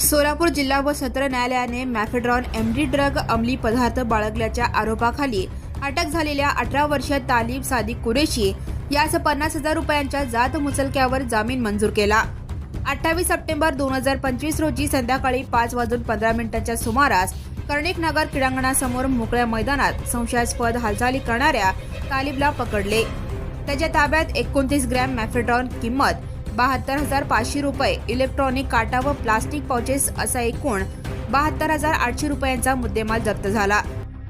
सोलापूर जिल्हा व सत्र न्यायालयाने मॅफेड्रॉन एमडी ड्रग अंमली पदार्थ बाळगल्याच्या आरोपाखाली अटक झालेल्या अठरा वर्षीय तालीब सादिक कुरेशी यास पन्नास हजार रुपयांच्या जात मुचलक्यावर जामीन मंजूर केला. अठ्ठावीस सप्टेंबर दोन हजार पंचवीस रोजी संध्याकाळी पाच वाजून पंधरा मिनिटांच्या सुमारास कर्णिक नगर क्रीडांगणासमोर मोकळ्या मैदानात संशयास्पद हालचाली करणाऱ्या तालिबला पकडले. त्याच्या ताब्यात एकोणतीस ग्रॅम मॅफेड्रॉन किंमत बहात्तर हजार पाचशे रुपये इलेक्ट्रॉनिक काटा व प्लास्टिक पाउचेस असा एकूण बहात्तर हजार आठशे रुपयांचा मुद्देमाल जप्त झाला.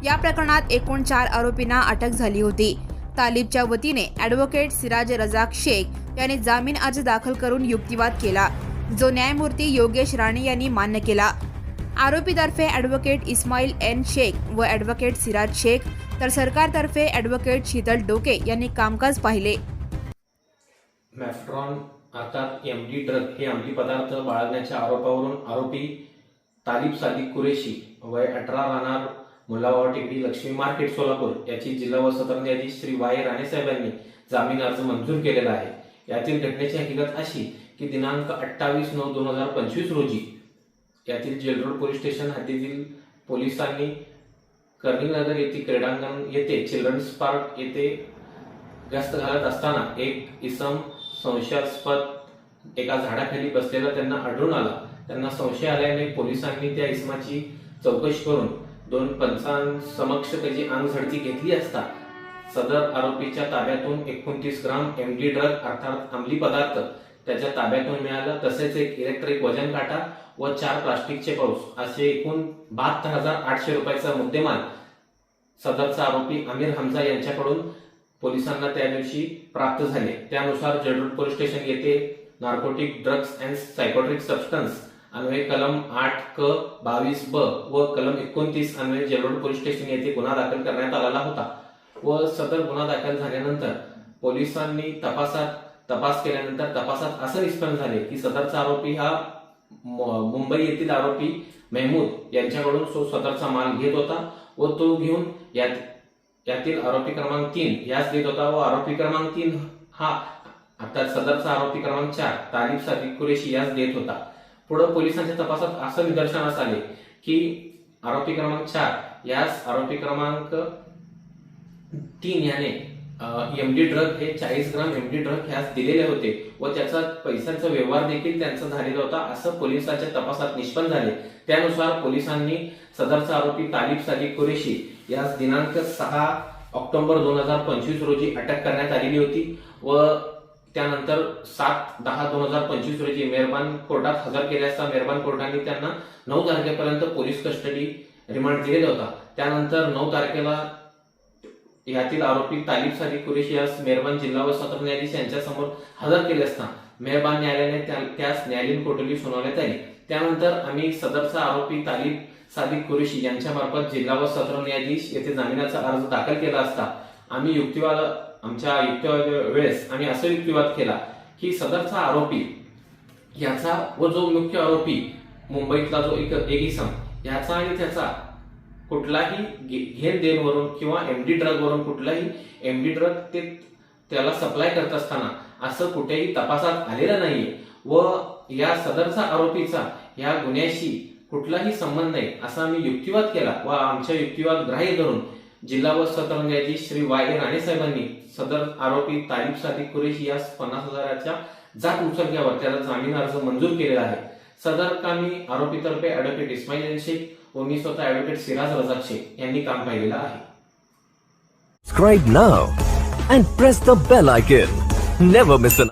या प्रकरणात एकूण चार आरोपींना अटक झाली होती. तालिबच्या वतीने ॲडव्होकेट सिराज रजाक शेख यांनी जामीन अर्ज दाखल करून युक्तिवाद केला. जो न्यायमूर्ती योगेश राणे यांनी मान्य केला. आरोपीतर्फे ॲडव्होकेट इस्माईल एन शेख व ॲडव्होकेट सिराज शेख तर सरकारतर्फे ॲडव्होकेट शीतल डोके यांनी कामकाज पाहिले. मॅफ्ट्रॉन अर्थात एम डी ड्रग हे अंमली पदार्थ बाळगण्याच्या आरोपावरून आरोपी तालिब सादिक कुरेशी वय अठरा राहणार मुलावा टेकडी लक्ष्मी मार्केट सोलापूर याची जिल्हा व सत्र न्यायाधीश श्री वाय राणे साहेबांनी जामीन अर्ज मंजूर केलेला आहे. यातील घटनेची हकीकत अशी की दिनांक अठ्ठावीस नऊ दोन हजार पंचवीस रोजी यातील जेलरोड पोलीस स्टेशन हद्दीतील पोलिसांनी कर्णिकनगर येथे क्रीडांगण येथे चिल्ड्रन्स पार्क येथे गस्त घालत असताना एक इसम संशयास्पद एका झाडाखाली बसलेला त्यांना आढळून आला. त्यांना संशय आल्याने पोलिसांनी त्या इसमाची चौकशी करून दोन पंचांसमक्ष त्याची अंगझडती घेतली असता सदर आरोपीच्या ताब्यातून एकोणतीस ग्राम एमडी ड्रग अर्थात अंमली पदार्थ त्याच्या ताब्यातून मिळालं. तसेच एक इलेक्ट्रिक वजन काटा व चार प्लास्टिकचे पाऊस असे एकूण बहात्तर हजार आठशे रुपयाचा मुद्देमाल सदरचा आरोपी आमिर हमजा यांच्याकडून पोलिसांना त्या दिवशी प्राप्त झाले. त्यानुसार जळरोड पोलीस स्टेशन येथे narcotic drugs and psychotropic substance अन्वये कलम आठ क बावीस ब व कलम एकोणतीस अन्वये जलरोड पोलीस स्टेशन येथे गुन्हा दाखल करण्यात आलेला होता व सदर गुन्हा दाखल झाल्यानंतर पोलिसांनी तपासात तपास केल्यानंतर तपासात असं निष्पन्न झाले की सदरचा आरोपी हा मुंबई येथील आरोपी मेहमूद यांच्याकडून तो माल घेत होता व तो घेऊन यात यातील आरोपी क्रमांक तीन यास देत होता व आरोपी क्रमांक तीन हा आता सदरचा आरोपी क्रमांक चार तारीफ सादिक कुरेशी यास देत होता. पुढे पोलिसांच्या तपासात असं निदर्शनास आले की आरोपी क्रमांक चार यास आरोपी क्रमांक तीन याने एमडी ड्रग हे चाळीस ग्राम एमडी ड्रग ह्यास दिलेले होते व त्याचा पैशांचा व्यवहार देखील त्यांचा झालेला होता असं पोलिसांच्या तपासात निष्पन्न झाले. त्यानुसार पोलिसांनी सदरचा आरोपी तालिब सादिक कुरेशी यास दिनांक सहा ऑक्टोबर दोन हजार पंचवीस रोजी अटक करण्यात आलेली होती व त्यानंतर सात दहा दोन हजार पंचवीस रोजी मेहरबान कोर्टात हजर केले असता मेहरबान कोर्टाने त्यांना नऊ तारखेपर्यंत पोलीस कस्टडी रिमांड दिलेला होता. त्यानंतर नऊ तारखेला यातील आरोपी तालिब सादी कुरेशी यास मेहरबान जिल्हा व सत्र न्यायाधीश यांच्यासमोर हजर केले असता मेहरबान न्यायालयाने त्या- त्यास न्यायालयीन कोठडी सुनावण्यात आली. त्यानंतर आम्ही सदरचा आरोपी तालिब सादिक कुरेशी यांच्या मार्फत जिल्हा व सत्र न्यायाधीश येथे जामिनाचा अर्ज दाखल केला असता आम्ही युक्तिवाद आमच्या युक्तिवाद वेळेस आम्ही असं युक्तिवाद केला की सदरचा आरोपी याचा व जो मुख्य आरोपी मुंबईतला जो एक एक इसम याचा आणि त्याचा कुठलाही घेण देणवरून किंवा एमडी ड्रग वरून कुठलाही एमडी ड्रग ते त्याला सप्लाय करत असताना असं कुठेही तपासात आलेलं नाहीये. व या सदरचा आरोपीचा या गुन्ह्याशी कुठलाही संबंध नाही असा आम्ही युक्तिवाद केला व आमच्या युक्तिवाद ग्राह्य धरून जिल्हा व सत्र न्यायाधीश श्री वाय ए राणे साहेबांनी सदर आरोपी तारीफ सादिक कुरेशी या पन्नास हजाराच्या जात उचलक्यावर त्याला जामीन अर्ज मंजूर केलेला आहे. सदर कामी आरोपीतर्फे अॅडव्होकेट इस्माईल शेख व मी स्वतः ऍडव्होकेट सिराज रजाक शेख यांनी काम पाहिलेलं आहे Subscribe now and press the bell icon. Never miss an